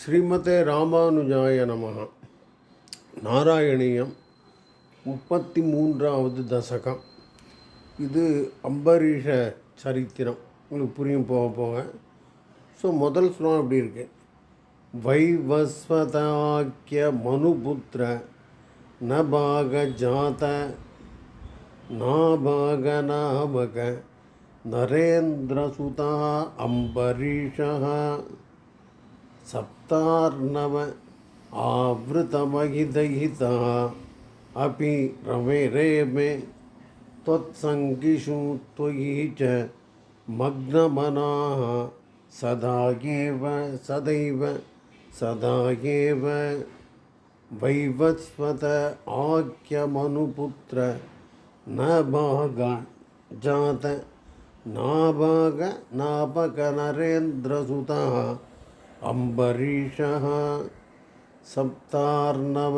ஸ்ரீமதே ராமானுஜாய நமகா நாராயணியம் முப்பத்தி மூன்றாவது தசகம். இது அம்பரீஷ சரித்திரம். உங்களுக்கு புரியும் போக போக. ஸோ முதல் ஸ்லோகம் அப்படி இருக்கு? வைவஸ்வதாக்கிய மனுபுத்திர நபாக ஜாத நாபாக நாபக நரேந்திரசுதா அம்பரீஷः सप्तार्णव आवृतमहिदहितः अपि रमे रेमे त्वत्सङ्गिषु त्वयि च मग्नमनाः। सदा एव सदैव, सदा एव वैवस्वत आख्यमनुपुत्र न भाग जात। नाभाग नापकनरेन्द्रसुतः अम्बरीषः सप्तार्णव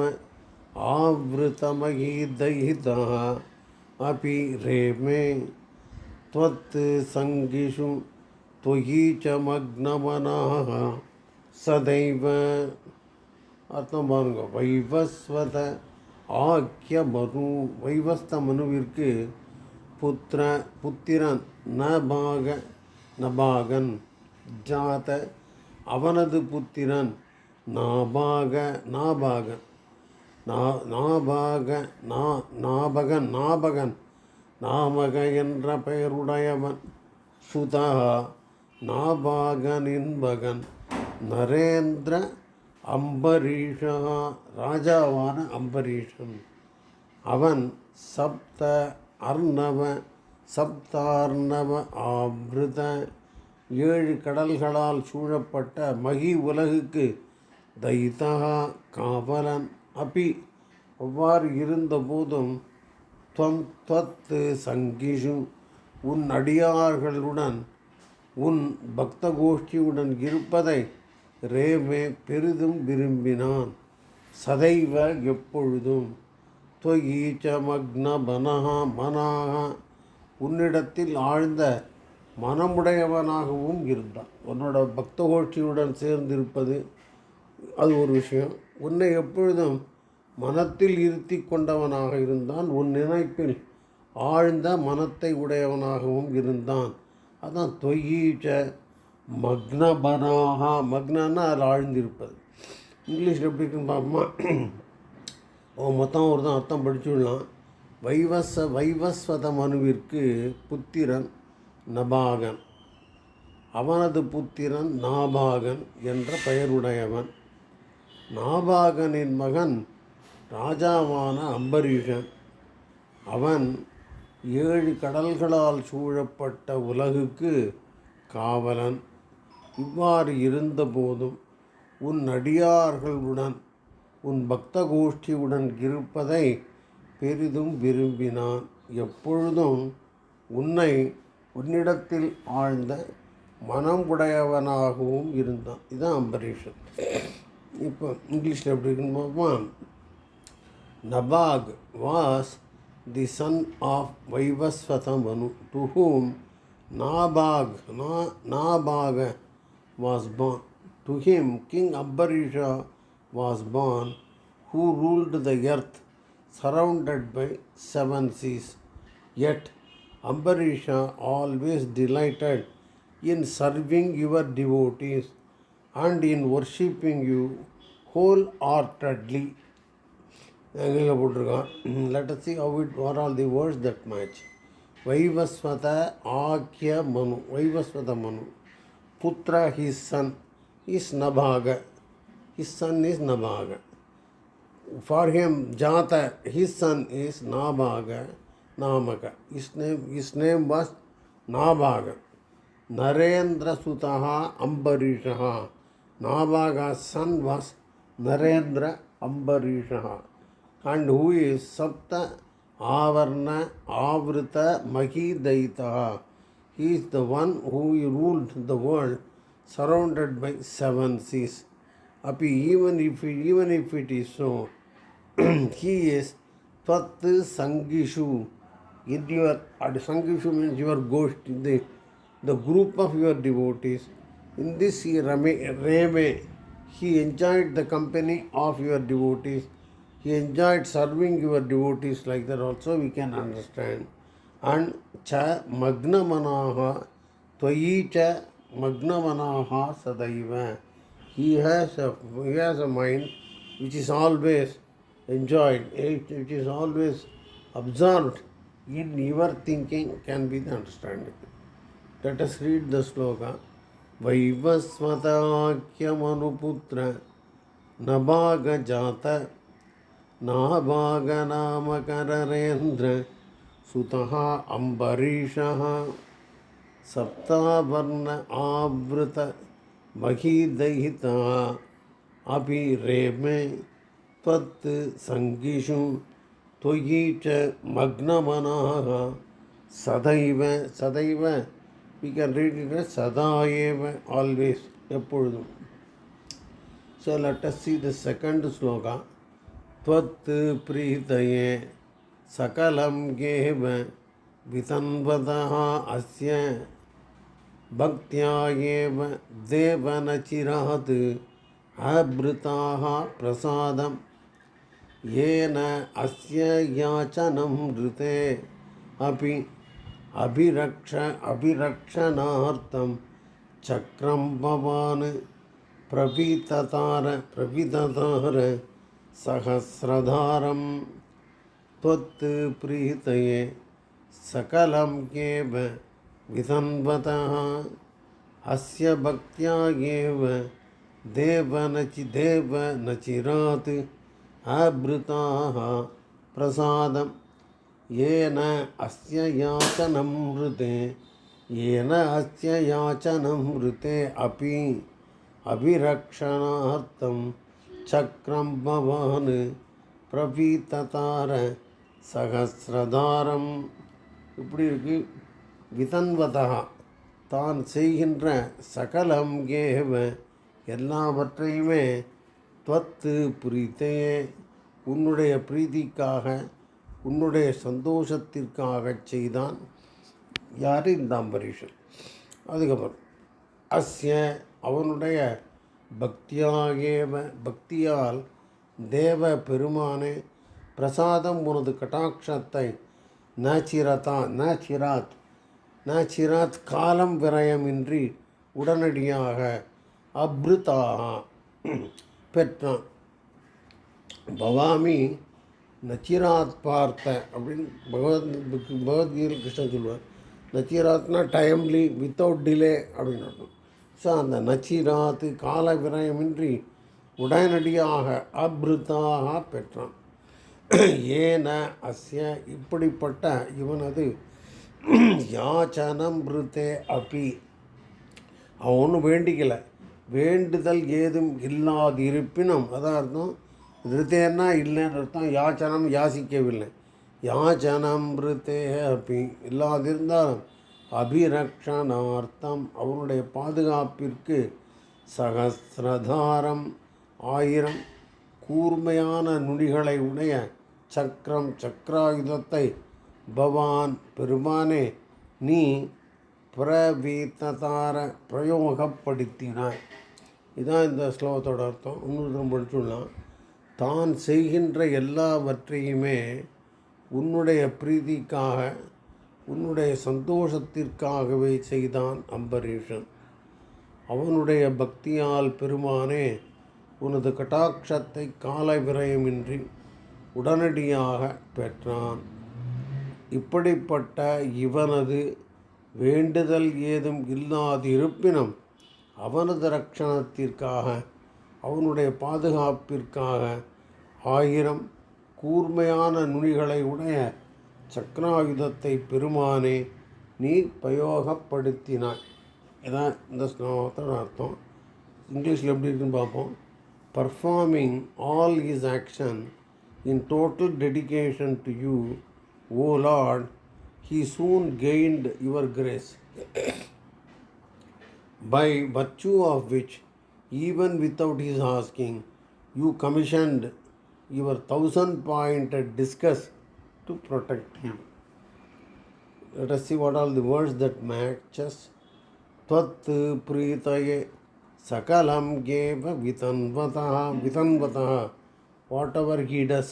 आवृतमहीदहितः अपि रेमे त्वत् सङ्गिषु त्वयि च मग्नमनाः सदैव அர்த்தம் பாருங்க வைவஸ்வத ஆக்கிய மனு வைவஸ்த மனுவிற்கு புத்திர புத்திரன் நபாக நபாகன் ஜாத அவனது புத்திரன் நாபாக நாபாகன் நா நாபாக நா நாபகன் நாபகன் நாமக என்ற பெயருடையவன். சுதா நாபாகனின் மகன் நரேந்திர அம்பரீஷா ராஜாவான அம்பரீஷன். அவன் சப்த அர்ணவ சப்தார்ணவ ஆபிருத ஏழு கடல்களால் சூழப்பட்ட மகி உலகுக்கு தைதகா காவலன். அபி அவ்வாறு இருந்தபோதும் துவம் துவத்து சங்கிஷு உன் அடியார்களுடன் உன் பக்த கோஷ்டியுடன் இருப்பதை ரேமே பெரிதும் விரும்பினான். சதைவ எப்பொழுதும் தொயீச்ச மக்ன மனஹா. மனாக உன்னிடத்தில் ஆழ்ந்த மனமுடையவனாகவும் இருந்தான். உன்னோட பக்த கோஷ்டியுடன் சேர்ந்திருப்பது அது ஒரு விஷயம். உன்னை எப்பொழுதும் மனத்தில் இருத்தி கொண்டவனாக இருந்தான். உன் நினைப்பில் ஆழ்ந்த மனத்தை உடையவனாகவும் இருந்தான். அதான் தொய்யீச்ச மக்னபனாக. மக்னன்னா அதில் ஆழ்ந்திருப்பது. இங்கிலீஷில் எப்படி இருக்குன்னு பார்ப்போமா? அவன் மொத்தம் ஒரு தான் அர்த்தம் படிச்சுடலாம் வைவச வைவஸ்வத மனுவிற்கு புத்திரன் நபாகன். அவனது புத்திரன் நாபாகன் என்ற பெயருடையவன். நாபாகனின் மகன் ராஜாவான அம்பரீஷன் அவன் ஏழு கடல்களால் சூழப்பட்ட உலகுக்கு காவலன். இவ்வாறு இருந்தபோதும் உன் அடியார்களுடன் உன் பக்த கோஷ்டியுடன் இருப்பதை பெரிதும் விரும்பினான். எப்பொழுதும் உன்னை உன்னிடத்தில் ஆழ்ந்த மனம் உடையவனாகவும் இருந்தான். இதுதான் அம்பரீஷன். இப்போ இங்கிலீஷில் எப்படி இருக்குன்னு Nabhag was the son of Vaivasvata Manu to whom Nabhag நா Nabhaga was born. To him king Ambarisha was born, who ruled the earth surrounded by seven seas. Yet, Ambarisha always delighted in serving your devotees and in worshipping you wholeheartedly. எங்கே போட்டிருக்கான் let us see how it what are the words that match Vaivasvata ஆக்கிய மனு வைவஸ்வத மனு புத்திர his son is நபாக his son is நபாக for him jata his son is nabaga his name was nabaga narendra sutaha ambarishaha nabaga's son was narendra ambarishaha and who is sapta avarna avrita mahidaita he is the one who ruled the world surrounded by seven seas Api, even if even if it is so he is Tvat Sangishu. In your and Sangishu means your ghost, the, the group of your devotees. In this he rame, reme, he enjoyed the company of your devotees. He enjoyed serving your devotees like that also we can understand. And cha magnamanaha tvayi cha magnamanaha sadaiva. He has a he has a mind which is always enjoyed, which is always absorbed in your thinking can be the understanding. Let us read the sloka. वैवस्वताख्यमनुपुत्र नभागजात नाभागनामकरेन्द्र सुतः अम्बरीषः सप्तावर्ण आवृत महीदहिता अपि रेमे त्वत् सङ्गिषु त्वयि च मग्नमनाः सदैव सदैव we can read it as சதாயேவ always எப்பொழுதும் so let us see the second shloka त्वत् प्रीतये सकलं गेव वितन्वतः अस्य भक्त्या एव देवनचिरात् आवृताः प्रसादं येन अस्य याचनं ऋते अपि अभिरक्ष अभिरक्षणार्थं चक्रं भवान् प्रविततार प्रविदतार सहस्रधारं त्वत् प्रीतये सकलं एव विधन्वतः अस्य भक्त्या एव आवृताः प्रसादं येन अस्य याचनं मृते येन अस्य याचनं मृते अपि अभिरक्षणार्थं चक्रं भवान् प्रवीततार சகசிரதாரம் இப்படி இருக்கு விதன்வதா தான் செய்கின்ற சகலம் கேவ எல்லாவற்றையுமே துவத்து பிரீத்தே உன்னுடைய பிரீதிக்காக உன்னுடைய சந்தோஷத்திற்காக செய்தான். யார்? இந்த அம்பரீஷன். அதுக்கப்புறம் அஸ்ய அவனுடைய பக்தியாகேவ பக்தியால் தேவ பெருமானே பிரசாதம் உனது கட்டாட்சத்தை நாச்சிரதா நாச்சிராத் நாச்சிராத் காலம் விரயமின்றி உடனடியாக அப்ருதாக பெற்றான். பவாமி நச்சிராத் பார்த்த அப்படின்னு பகவத் பகவத்கீதையில் கிருஷ்ணன் சொல்லுவார். நச்சிராத்னா டைம்லி வித்தவுட் டிலே அப்படின்னு அர்த்தம். ஸோ அந்த நச்சிராத்து கால விரயமின்றி உடனடியாக அபிருத்தாக பெற்றான். ஏன அஸ்ய இப்படிப்பட்ட இவனது யாச்சனம் பிருத்தே அப்பி அவன் ஒன்றும் வேண்டிக்கலை. வேண்டுதல் ஏதும் இல்லாதிருப்பினும் அதான் அர்த்தம் ரித்தேன்னா இல்லைன்னு அர்த்தம் யாச்சனம் யாசிக்கவில்லை. யாச்சனம் ரித்தே அப்பி இல்லாதிருந்தாலும் அபிரக்ஷணார்த்தம் அவனுடைய பாதுகாப்பிற்கு சகசிரதாரம் ஆயிரம் கூர்மையான நுனிகளை உடைய சக்கரம் சக்கராயுதத்தை பவான் பெருமானே நீ பிரவீத்ததார பிரயோகப்படுத்தினாய். இதான் இந்த ஸ்லோகத்தோட அர்த்தம். இன்னொரு படிச்சுடலாம் தான் செய்கின்ற எல்லாவற்றையுமே உன்னுடைய பிரீதிக்காக உன்னுடைய சந்தோஷத்திற்காகவே செய்தான் அம்பரீஷன். அவனுடைய பக்தியால் பெருமானே உனது கட்டாட்சத்தை கால விரயமின்றி உடனடியாக பெற்றான். இப்படிப்பட்ட இவனது வேண்டுதல் ஏதும் இல்லாதிருப்பினும் அவனது ரட்சணத்திற்காக அவனுடைய பாதுகாப்பிற்காக ஆயிரம் கூர்மையான நுனிகளை உடைய சக்கராயுதத்தை பெருமானே நீ பிரயோகப்படுத்தினாய். இதான் இந்த ஸ்லோகத்தோட அர்த்தம். இங்கிலீஷில் எப்படி இருக்குன்னு பார்ப்போம். Performing all his action in total dedication to you O lord he soon gained your grace by virtue of which, even without his asking, you commissioned your thousand pointed discus to protect him. Let us see what are the words that matches. त्वत् प्रीतये सकलं गेव वितन्वतः वितन्वतः whatever he does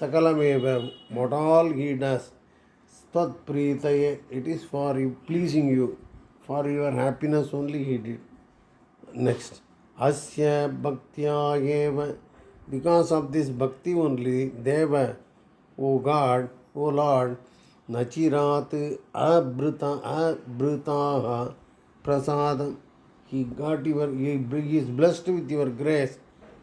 सकलमेव what all he does. त्वत् प्रीतये it is for for pleasing for your happiness only he did. Next, Asya Bhaktya Eva. Because of this bhakti only, Deva, O God, O Lord, Nachirat Abhrita Abhritaha Prasadam. He got your, he is blessed with your grace,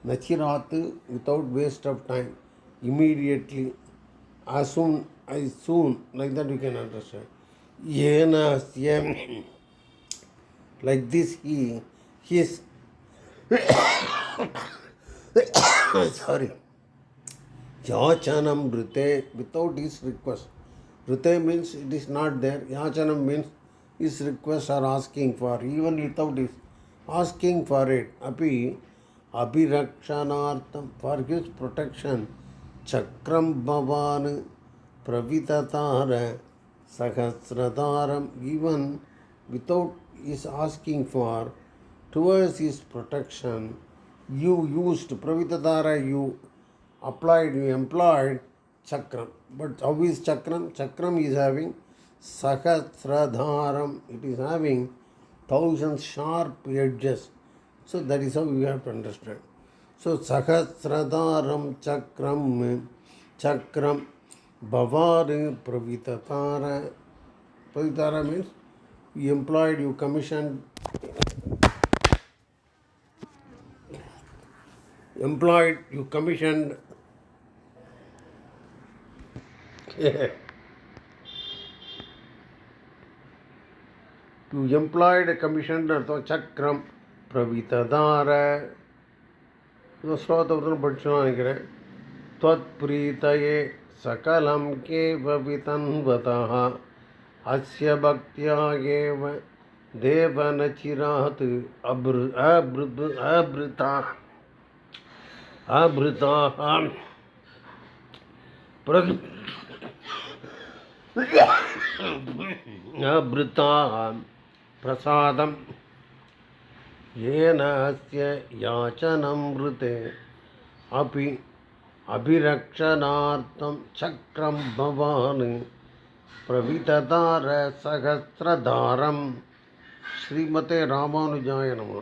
Nachirat, without waste of time, immediately, as soon as soon, like that you can understand. Yenasya. Like this he his sorry yachanam rite without his request rite means it is not there yachanam means his requests are asking for even without his asking for it api abhirakshanartham for his protection chakram bhavan pravitatara sahasradaram even without his asking for towards his protection you used pravitatara you applied you employed chakram. But how is chakram? Chakram is having sahasradharam. It is having thousand sharp edges. So that is how you have to understand. So sahasradaram chakram chakram bhavar pravitatara pravitatara means employed, you commissioned employed, you commissioned you employed commissioned சக்கரம் பிரவித்ததார ஸ்லோகத்தை படிச்சோம் நினைக்கிறேன் त्वत्प्रीतये सकलं केव वितन्वतः अस्य भक्त्या एव देवनचिरात् अभृ अभृ अभृता अभृताः अभृताः प्रसादं येन अस्य याचनं मृते अपि अभिरक्षणार्थं चक्रं भवान् பிரவிததார சகசிரதாரம் ஸ்ரீமதே ராமானுஜாய நம